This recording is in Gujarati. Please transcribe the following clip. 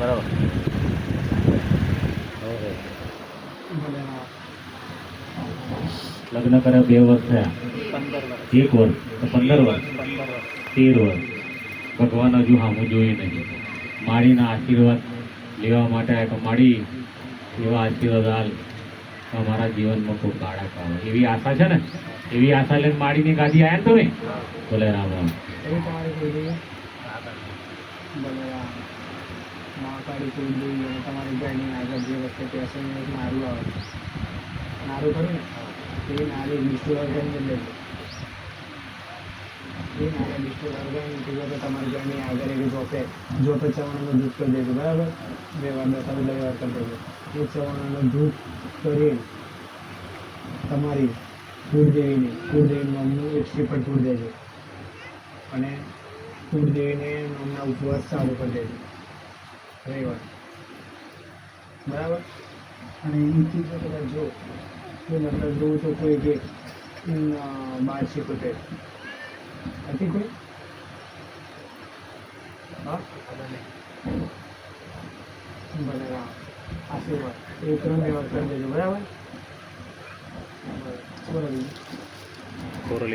બરાબર. લગ્ન કર્યા બે વર્ષ થયા. એક વર્ષ તો પંદર વર્ષ. તેર વર્ષ. ભગવાન હજુ સામું જોયું નહીં. માળીના આશીર્વાદ લેવા માટે આ તો માળી એવા આશીર્વાદ હાલ અમારા જીવનમાં ખૂબ કાળા કાળો એવી આશા છે ને? એવી આશા લઈને માળીની ગાદી આવ્યા તમે? બોલે રામ રામ. મહાકાળી કોઈ જોઈ અને તમારી ગાડીની આગળ જે વખતે પેસેન્જર નારું આવે નારું ખરું ને એ નારી એ નારી બિસ્ટુર ઓર્ગન કીધું તો તમારી ગાડીની આગળ એક જોપે જોપે ચવાણાનું દૂધ કરી દેજો બરાબર બે વાર દસ કરી દેજો એ દૂધ કરી તમારી કુળદેવીને કુળદેવી નામનું એક શ્રીફળ ફૂડ દેજો અને કુળદેવીને નામના ઉપવાસ ચાલુ કરી દેજો બરાબર? અને એથી જો કદાચ જો તો મતલબ જોઉં તો કોઈ કે ઉમ, અ, બાર સિકોતેર હતી કોઈ? હા? ભલે આશીર્વાદ. એ ત્રણ વ્યવહાર કરી દેજો. બરાબર? કોરલી.